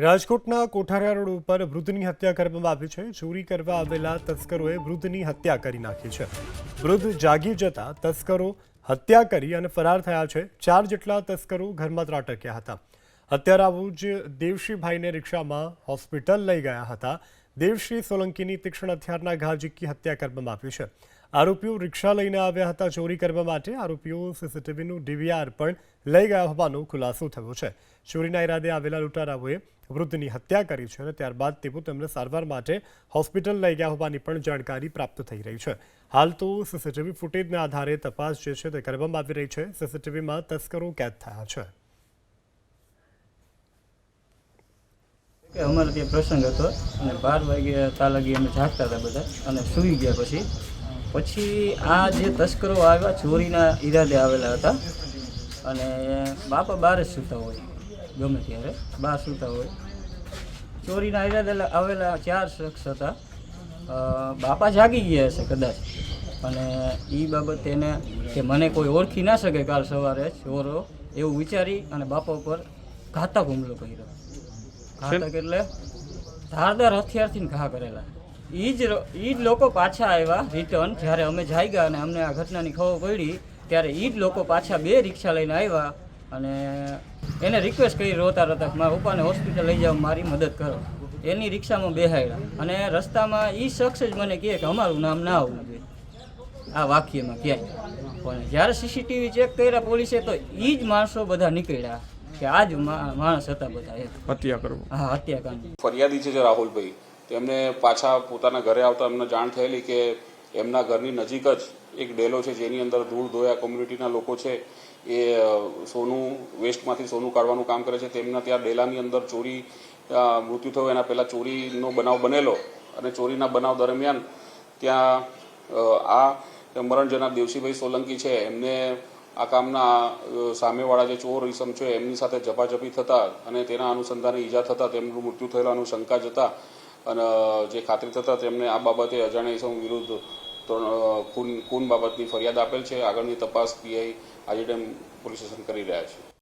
રાજકોટના કોઠારા રોડ ઉપર વૃદ્ધની હત્યા કરવામાં આવી છે. ચોરી કરવા આવેલા તસ્કરોએ વૃદ્ધની હત્યા કરી નાખી છે. વૃદ્ધ જાગી જતા તસ્કરો હત્યા કરી અને ફરાર થયા છે. ચાર જેટલા તસ્કરો ઘરમાં ત્રાટક્યા હતા. હત્યારાઓ જ દેવશ્રીભાઈને રિક્ષામાં હોસ્પિટલ લઈ ગયા હતા. દેવશ્રી સોલંકીની તીક્ષ્ણ હથિયારના ઘા ઝીકી હત્યા કરવામાં આવી છે. આરોપીઓ રિક્ષા લઈને આવ્યા હતા ચોરી કરવા માટે. આરોપીઓ સીસીટીવીનું ડીવીઆર પણ લઈ ગયા હોવાનો ખુલાસો થયો છે. ચોરીના ઈરાદે આવેલા લૂંટારાઓએ વૃદ્ધની હત્યા કરી છે અને ત્યારબાદ તેઓ તેમને સારવાર માટે હોસ્પિટલ લઈ ગયા હોવાની પણ જાણકારી પ્રાપ્ત થઈ રહી છે. હાલ તો સીસીટીવી ફૂટેજના આધારે તપાસ જે છે તે કરવામાં આવી રહી છે. સીસીટીવીમાં તસ્કરો કેદ થયા છે. કે અમારે ત્યાં પ્રસંગ હતો અને બાર વાગે તાલાગી અમે જાગતા હતા બધા અને સૂઈ ગયા પછી પછી આ જે તસ્કરો આવ્યા ચોરીના ઈરાદે આવેલા હતા. અને બાપા બહાર જ સૂતા હોય ગમે ત્યારે બહાર સૂતા હોય. ચોરીના ઈરાદે આવેલા ચાર શખ્સ હતા. બાપા જાગી ગયા હશે કદાચ. અને એ બાબત એને કે મને કોઈ ઓળખી ના શકે કાલ સવારે ચોરો એવું વિચારી અને બાપા ઉપર ઘાતક હુમલો કર્યો. ઘાતક એટલે ધારદાર હથિયારથી ઘા કરેલા. એ જ ઈ જ લોકો પાછા આવ્યા રિટર્ન જ્યારે અમે જાગ્યા અને અમને આ ઘટનાની ખબર પડી ત્યારે એ જ લોકો પાછા બે રિક્ષા લઈને આવ્યા અને એને રિક્વેસ્ટ કરી રોતા રોતા મારા પપ્પાને હોસ્પિટલ લઈ જાઓ મારી મદદ કરો. એની રિક્ષામાં બેહાડ્યા અને રસ્તામાં એ શખ્સ જ મને કહે કે અમારું નામ ના આવવું જોઈએ. આ વાક્યમાં ક્યાંય. પણ જ્યારે સીસીટીવી ચેક કર્યા પોલીસે તો એ જ માણસો બધા નીકળ્યા કે આ જ મા- માણસ હતા બધા હત્યા કરવું. હા હત્યાકાંડ ફરિયાદી છે જે રાહુલભાઈ તેમને પાછા પોતાના ઘરે આવતા એમને જાણ થયેલી કે એમના ઘરની નજીક જ એક ડેલો છે, જેની અંદર ધૂળ ધોયા કોમ્યુનિટીના લોકો છે, એ સોનું, વેસ્ટમાંથી સોનું કાઢવાનું કામ કરે છે. તેમના ત્યાં ડેલાની અંદર ચોરી મૃત્યુ થયું. એના પહેલાં ચોરીનો બનાવ બનેલો અને ચોરીના બનાવ દરમિયાન ત્યાં આ મરણ દેવસીભાઈ સોલંકી છે. એમને આ કામના સામેવાળા જે ચોર ઈસમ છે, એમની સાથે ઝપાઝપી થતા અને તેના અનુસંધાને ઈજા થતા તેમનું મૃત્યુ થયેલાનું શંકા જતા અને જે ખાતરી થતા તેમને આ બાબતે અજાણ્યા ઇસમ વિરુદ્ધ ખૂન ખૂન બાબતની ફરિયાદ આપેલ છે. આગળની તપાસ પીઆઈ આજે પોલીસ સ્ટેશન કરી રહ્યા છે.